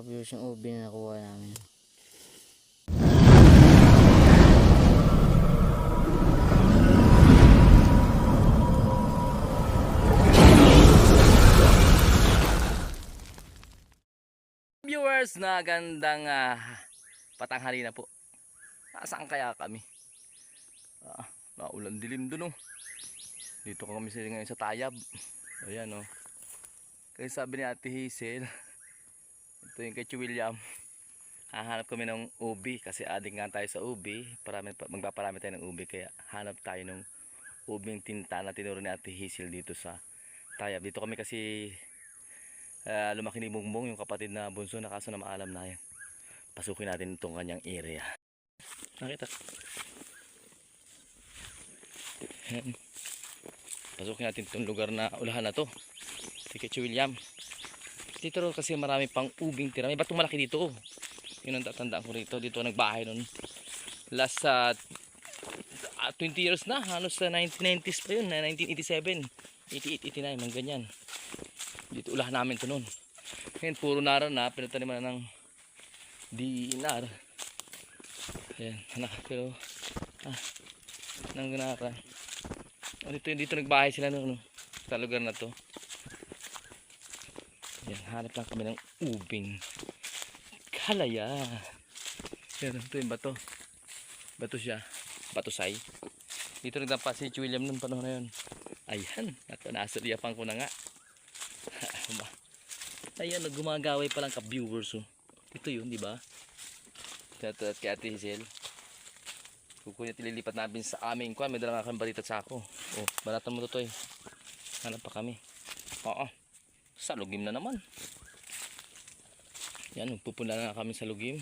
ka-viewers yung ubi na nakuha namin. Viewers na gandang ah, patanghali na po. Nasaan kaya kami? Ah, naulan dilim dun oh. Dito kami sila ngayon sa Tayab. Ayan oh. Kaya sabi ni Ate Hazel, ito yung kay William. Hahanap kami ng ubi kasi adik nga tayo sa ubi. Parami, pa- magpaparami tayo ng ubi kaya hanap tayo ng ubing tinta na tinuro ni Ate Hazel dito sa Tayab. Dito kami kasi Ah, lumaki ni Bongbong yung kapatid na bunso na kaso na maalam na yan. Pasukin natin itong kanyang area. Nakita. Pasukin natin itong lugar na ulahan na to. Tikechi William. Dito rin kasi marami pang ubing tira. May batong malaki dito. oh. Yun ang tatandaan ko rito. Dito nagbahay nun. Last sa 20 years na. Halos sa 1990s pa yun. na 1987. 88, 89. Mga ganyan. Dito ulahan namin ito noon. Ngayon puro nara na. Pinataniman na ng dinar. Ayan. Anak. Pero ah, nang nara. Oh, dito, dito nagbahay sila noon. No? Sa lugar na to. Ayan. Hanap lang kami ng ubing. Kalaya. Ayan. Ito yung bato. Bato siya. Bato say. Dito nagdampa si William nung panahon na yun. Ayan. Nato, nasaliyapan ko na nga. Ayan, gumagaway pa lang ka-viewers. Oh. Ito yun, di ba? Ito at kay Ate Hazel. Kukunin at ililipat namin sa aming kwan. May dala nga balita sa ako. Oh, balatan mo to to eh. Hanap pa kami. Oo. Sa lugim na naman. Yan, pupunta na kami sa lugim.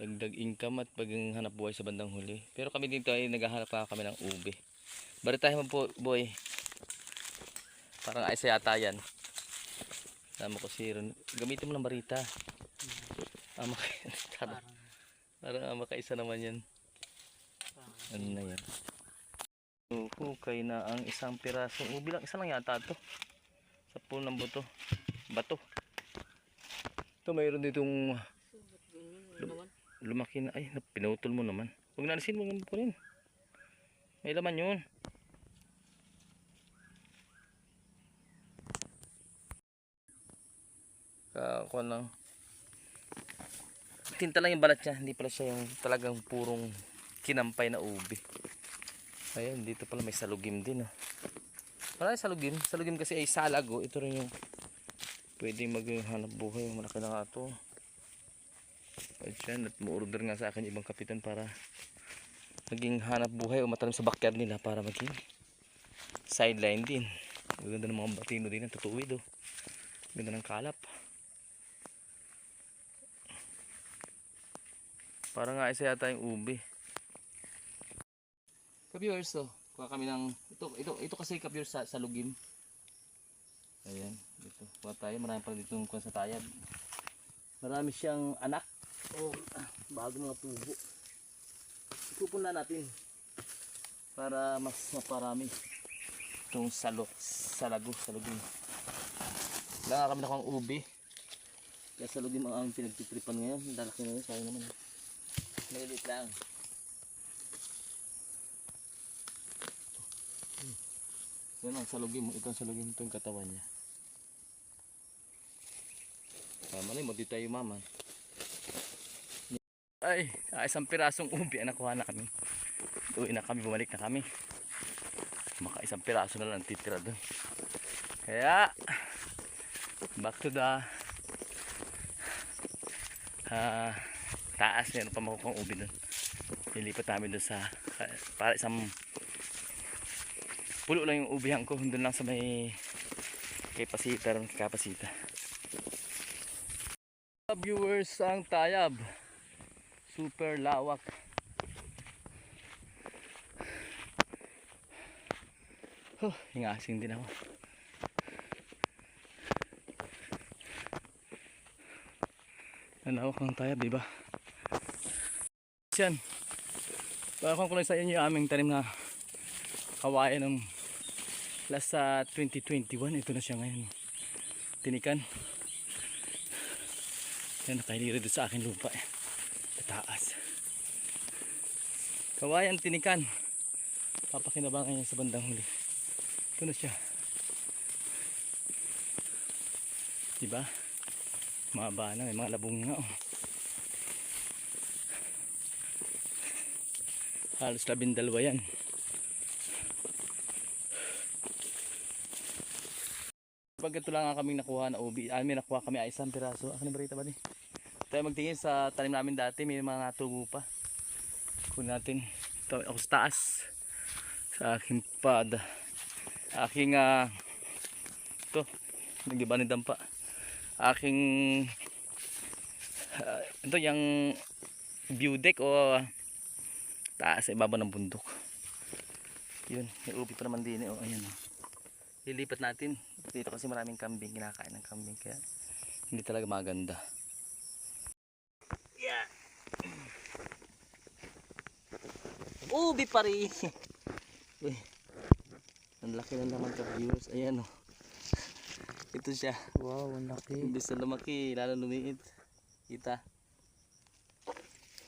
Dagdag income at paging hanap buhay sa bandang huli. Pero kami dito ay naghahanap pa kami ng ube. Baritahin mo po, boy. Parang ay yata yan. Tama ko si Ron. Gamitin mo ng barita. Ama Parang, parang ama kaisa naman yan. Ano na yan? Hukay na ang isang pirasong ubi lang. Isa lang yata to. Sa puno ng buto. Bato. Ito mayroon ditong lum- lumaki na. Ay, pinutol mo naman. Huwag nalisin mo naman po rin. May laman yun. Kakuha lang. Tinta lang yung balat niya. Hindi pala siya yung talagang purong kinampay na ubi. Ayan, dito pala may salugim din. Oh. Yung salugim. Salugim kasi ay salag. Oh. Ito rin yung pwede maghanap buhay. Malaki na nga ito. At mu-order nga sa akin yung ibang kapitan para maging hanap buhay o matalim sa backyard nila para maging sideline din. Ganda ng mga batino din ang tutuwid oh. Ganda ng kalap. Parang nga isa yata yung ubi. Ka-viewers to. Kuha kami ng ito ito ito kasi ka-viewers sa, sa lugim. Ayan, dito. Kuha tayo, marami pa dito kuha sa tayab. Marami siyang anak o ah, bago mga tubo. Ipupuna natin para mas maparami itong salo, salago, salugim. Wala nga kami nakang ubi. Kaya salugim ang aming pinagtitripan ngayon. Lalaki na yun, sayang naman. Malilit lang. Yan ang salugim mo. Ito ang salugim. Ito yung katawan niya. Tama na mo. Dito tayo mama. Ay, ah, isang pirasong ubi ang nakuha na kami. Uwi na kami, bumalik na kami. Maka isang piraso na lang titira doon. Kaya, back to the ah, taas. Meron pa makukuha ubi doon. Nilipat namin doon sa, para isang pulo lang yung ubihan ko. Doon lang sa may kay Pasita, ron Kapasita. Viewers ang tayab. Super lawak. Huh, hingasing din ako. Nalawak ng tayab diba? Yan. Bakit ko lang sa inyo aming tanim na kawayan ng last sa 2021 ito na siya ngayon tinikan Yan, nakahiliri doon sa akin lupa. eh. Sa taas. Kawayan tinikan. Papakinabangan niya sa bandang huli. Ito na siya. Diba? Mahaba na, may mga labong nga oh. Halos labindalwa yan. Pag ito lang ang kaming nakuha na ubi, ah, may nakuha kami ay isang piraso. Akin ba rito ba ni? Tayo magtingin sa tanim namin dati, may mga natubo pa. Kunin natin. Ito ako sa taas. Sa aking pad. Aking ah ito, nagiba ni dampa. Aking ah, ito yung view deck o taas sa ibaba ng bundok. Yun, may ubi pa naman din eh. Oh, ayan oh. Lilipat natin. Dito kasi maraming kambing, kinakain ng kambing kaya hindi talaga maganda. Yeah. Ubi pa rin. Uy. Ang laki na naman ka viewers. Ayan oh. Ito siya. Wow, ang laki. Imbis na lumaki, lalo lumiit. Kita.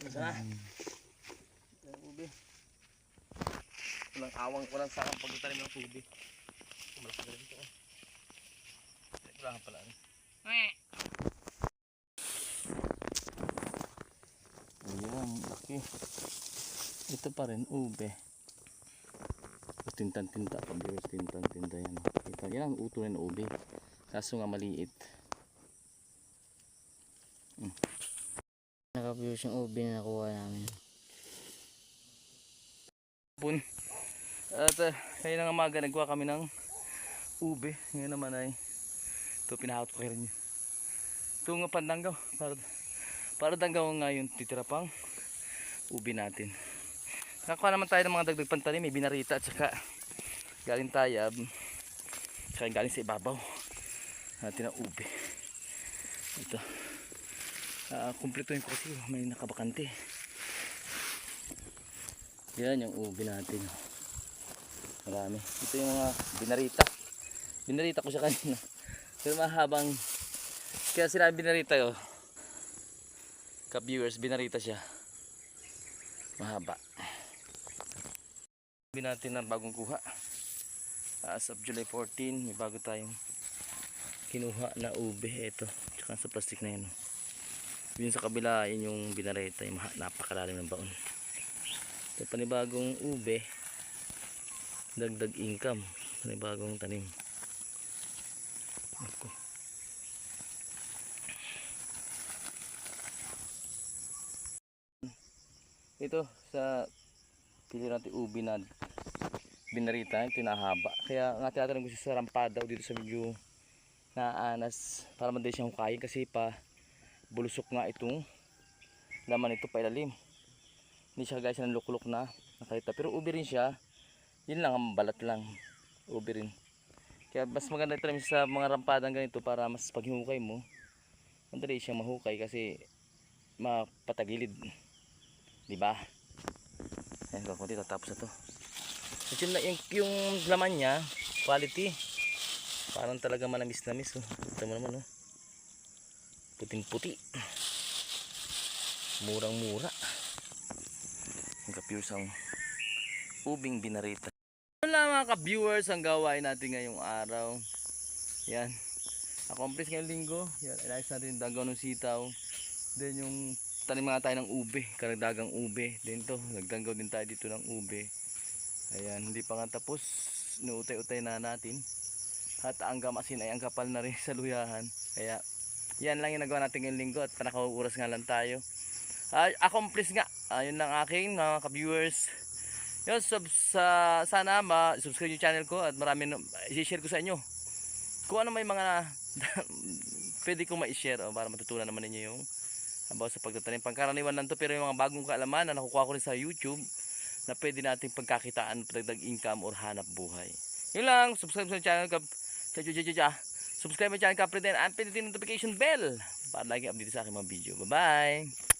Isa. Ang ubi. Walang awang, walang sakang pagtatanim ng ubi. Malaki na rin ito. oh. Wala pala. ano. Ayan, laki. Ito pa rin, ube. Tintan-tinta pa, viewers, tintan-tinta yan. Kita, yan ang uto ng ube. Kaso nga maliit. Naka-views yung ubi na nakuha namin. Pun. At uh, kayo ng umaga nagkuha kami ng ube. Ngayon naman ay ito pinahawat ko rin yun. Ito nga pandanggaw. Para, para danggaw nga yung titira pang ube natin. Nakakuha naman tayo ng mga dagdag pantanim. May binarita at saka galing tayab. Saka galing sa ibabaw. Natin ang ube. Ito. Uh, kumpletuhin ko kasi may nakabakante. Yan yung ubi natin. Marami. Ito yung mga binarita. Binarita ko siya kanina. Pero mahabang kaya sila binarita ko. Ka-viewers, binarita siya. Mahaba. Ubi natin na bagong kuha. As of July 14, may bago tayong kinuha na ube. Ito. Tsaka sa plastic na yun. Yun sa kabila, yun yung binarita. Yung napakalalim ng baon. Ito panibagong ube. Dagdag income. Panibagong tanim. Ako. Ito sa pili natin ubi na binarita, ito nahaba. Kaya nga tinatanong ko siya sa rampada o dito sa medyo naanas para madali siyang hukayin kasi pa bulusok nga itong laman ito pa ilalim. Hindi siya guys ng lukluk na nakita. Pero ubi rin siya. Yun lang ang balat lang. Ubi rin. Kaya mas maganda ito sa mga rampadang ganito para mas paghihukay mo. Madali siyang mahukay kasi mapatagilid. Di ba? Ayan ko, kunti tatapos na to. Na- yung, yung laman niya, quality. Parang talaga manamis-namis. Oh. Ito mo naman, oh. Puting-puti. Murang-mura. Ang ka-pure ang ubing binarita. Lang mga ka-viewers ang gawain natin ngayong araw. Yan. Accomplish ngayong linggo. Yan, inayos natin dagaw ng sitaw. Then yung tanim nga tayo ng ube, karagdagang ube. Then to, nagdanggaw din tayo dito ng ube. Ayan, hindi pa nga tapos. Inuutay-utay na natin. At ang gamasin ay ang kapal na rin sa luyahan. Kaya, yan lang yung nagawa natin ngayong linggo at panakauuras nga lang tayo. Ay, accomplish nga. Ayun lang aking mga ka-viewers. Yun, sub, sa, sana ma-subscribe yung channel ko at marami na, i-share ko sa inyo. Kung ano may mga pwede kong ma-share oh, para matutunan naman ninyo yung about sa pagtatanim. Pangkaraniwan lang to pero yung mga bagong kaalaman na nakukuha ko rin sa YouTube na pwede nating pagkakitaan, pagdag income or hanap buhay. Yun lang, subscribe sa channel ko. Subscribe sa channel ko, and pindutin notification bell para lagi update sa aking mga video. Bye-bye!